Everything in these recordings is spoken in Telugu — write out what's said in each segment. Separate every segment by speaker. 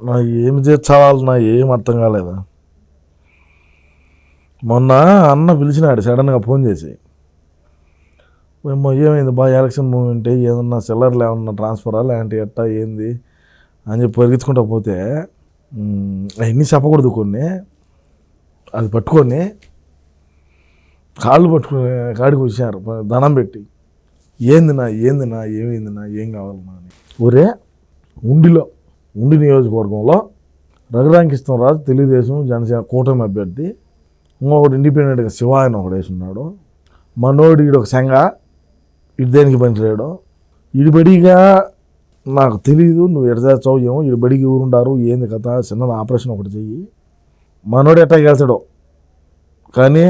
Speaker 1: నా ఏమి చేర్చాలి నా ఏం అర్థం కాలేదు? మొన్న అన్న పిలిచినాడు సడన్గా ఫోన్ చేసి. మేము ఏమైంది బాగా ఎలక్షన్ మూమెంట్ ఏదన్నా సెల్లర్లు ఏమన్నా ట్రాన్స్ఫరా లేదంటే ఎట్టా ఏంది అని చెప్పి పరిగెత్తుకుంటా పోతే అవన్నీ చెప్పకూడదు కొన్ని. అది పట్టుకొని కాళ్ళు పట్టుకుని కాడికి వచ్చారు ధనం పెట్టి. ఏందినా ఏందినా ఏమైందినా ఏమైంది నా ఏం కావాలన్నా అని. ఊరే ఉండిలో. ఉండి నియోజకవర్గంలో రఘురాంకిష్టరాజు తెలుగుదేశం జనసేన కూటమి అభ్యర్థి ఇంకొకటి ఇండిపెండెంట్గా శివ ఆయన ఒకడు వేసున్నాడు. మనోడు ఈడు ఒక సంఘ ఇటు దేనికి పనిచేయడం? ఇడిబడిగా బడిగా నాకు తెలియదు నువ్వు ఎడ చేస్తావు ఏమో బడికి ఊరుండారు ఏంది కథ చిన్నది ఆపరేషన్ ఒకటి చెయ్యి. మనోడు ఎట్టా గెలిచాడు? కానీ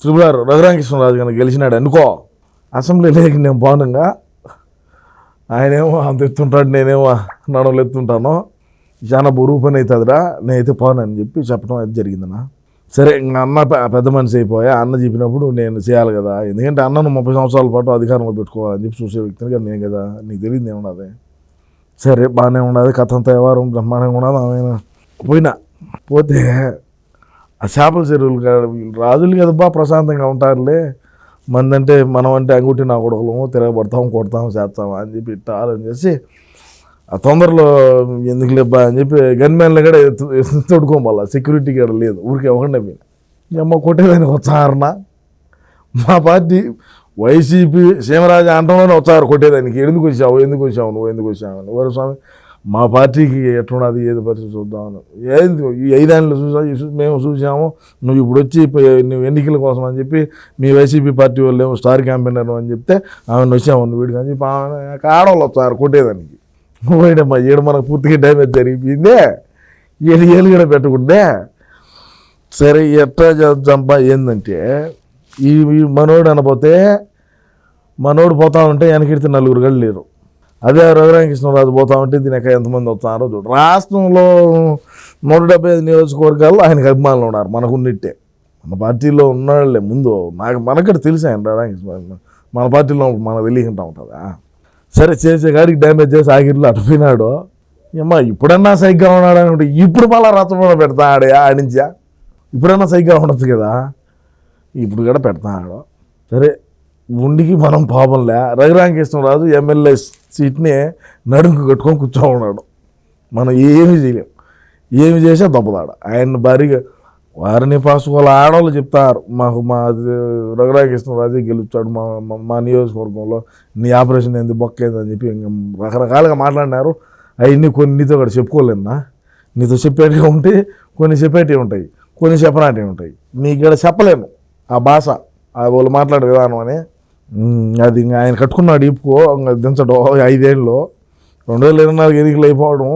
Speaker 1: త్రిపురారు రఘురామకృష్ణరాజు కనుక గెలిచినాడు అనుకో అసెంబ్లీ లేక నేను బాగుండగా ఆయనేమో అంత ఎత్తుంటాడు నేనేమో నడవలు ఎత్తుంటాను. చాలా బరువు పని అవుతుందిరా నేనైతే పోను అని చెప్పి చెప్పడం అది జరిగిందనా సరే ఇంకా అన్న పెద్ద మనిషి అయిపోయా అన్న చెప్పినప్పుడు నేను చేయాలి కదా. ఎందుకంటే అన్నను ముప్పై సంవత్సరాల పాటు అధికారంలో పెట్టుకోవాలని చెప్పి చూసే వ్యక్తిని కదా నేను కదా. నీకు తెలియదు ఏమున్నది సరే బాగానే ఉన్నది కథ అంతా వ్యవహారం బ్రహ్మాండంగా ఉన్నది ఆమె పోయినా పోతే ఆ చేపల చెరువులు రాజులు కదా బా ప్రశాంతంగా ఉంటారులే. మందంటే మనం అంటే అంగుటి నా కొడుకులము తిరగబడతాం కొడతాం చేస్తాం అని చెప్పి టాలని ఆలోచన చేసి ఆ తొందరలో ఎందుకు లేబ్బా అని చెప్పి గన్మెన్లు కూడా తొడుకోమల్లా సెక్యూరిటీ కూడా లేదు. ఊరికే ఒకటే పోయిన. అమ్మ కొట్టేదానికి వచ్చారన మా పార్టీ వైసీపీ సీమరాజు అంటంలోనే వచ్చారు కొట్టేదానికి. ఎందుకు వచ్చావు? ఎందుకు వచ్చావు? నువ్వు ఎందుకు వచ్చావు? అని. స్వామి మా పార్టీకి ఎట్లున్నది ఏది పరిస్థితి చూద్దామని ఏంది ఈ ఐదేళ్ళు చూసా మేము చూసాము నువ్వు ఇప్పుడు వచ్చి నువ్వు ఎన్నికల కోసం అని చెప్పి మీ వైసీపీ పార్టీ వాళ్ళు ఏమో స్టార్ క్యాంపెయినర్ అని చెప్తే ఆమెను వచ్చాము నువ్వు వీడికి అని చెప్పి ఆమె ఆడవాళ్ళు వస్తారు కొట్టేదానికి. పోయినమ్మా ఏడు మనకు పూర్తిగా డ్యామేజ్ జరిగిపోయిందే. ఏడు ఏళ్ళు కూడా పెట్టకుండే సరే ఎట్లా చేద్దాంపా ఏంటంటే ఈ ఈ మనోడు అనపోతే మనోడు పోతా ఉంటే వెనకెడితే నలుగురు గళ్ళు లేరు. అదే రఘురామకృష్ణరాజు పోతా ఉంటే దీనికి ఎంతమంది వస్తున్నారో చూడు. రాష్ట్రంలో నూట డెబ్బై ఐదు నియోజకవర్గాల్లో ఆయనకు అభిమానులు ఉన్నారు మనకు ఉన్నట్టే మన పార్టీలో ఉన్నాళ్ళే ముందు. నాకు మనకటి తెలిసి ఆయన రఘురామకృష్ణ. మన పార్టీలో మనకు తెలియకుండా ఉంటుందా? సరే చేసే గారికి డ్యామేజ్ చేసి ఆగిరిలో అటుపోయినాడు. ఏమ్మా ఇప్పుడన్నా సైగ్గా ఉన్నాడు అనుకుంటే ఇప్పుడు మళ్ళీ రథంలో పెడతా ఆడే ఆడించా ఇప్పుడన్నా సైగ్గా ఉండొచ్చు కదా? ఇప్పుడు కూడా పెడతాడు. సరే ఉండికి మనం పాపంలే రఘురామకృష్ణరాజు ఎమ్మెల్యే సీట్ని నడుంకు కట్టుకొని కూర్చో ఉన్నాడు. మనం ఏమి చేయలేం. ఏమి చేసా దెబ్బతాడు ఆయన భారీగా వారిని పాసుకోవాలి ఆడవాళ్ళు చెప్తారు. మాకు మా రఘురామకృష్ణరాజు గెలుపుతాడు మా మా- నియోజకవర్గంలో. నీ ఆపరేషన్ ఏంది? బొక్క ఏంది అని చెప్పి రకరకాలుగా మాట్లాడినారు. అవన్నీ కొన్ని నీతో కూడా చెప్పుకోలేనా నీతో చెప్పేటివి ఉంటాయి కొన్ని చెప్పేటివి ఉంటాయి. కొన్ని చెప్పనాటివి ఉంటాయి. నీకు ఇక్కడ చెప్పలేను. ఆ భాష ఆ వాళ్ళు మాట్లాడే విధానం అని అది ఇంకా ఆయన కట్టుకున్నాడు ఇప్పుకో ఇంకా దించడం. ఐదేళ్ళు రెండు వేల ఇరవై నాలుగు ఎన్నికలు అయిపోవడం.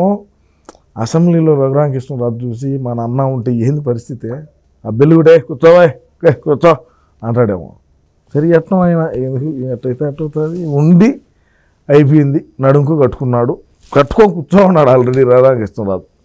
Speaker 1: అసెంబ్లీలో రఘురామకృష్ణరాజు చూసి మన అన్న ఉంటే ఏంది పరిస్థితి? ఆ బెల్లుగుడే కూర్చోవా కూర్చో అంటాడేమో. సరే ఎట్లా ఆయన ఎందుకు ఎట్టయితే అట్టవుతుంది ఉండి అయిపోయింది. నడుంకు కట్టుకున్నాడు. కట్టుకొని కూర్చో ఉన్నాడు ఆల్రెడీ రఘురామకృష్ణరాజు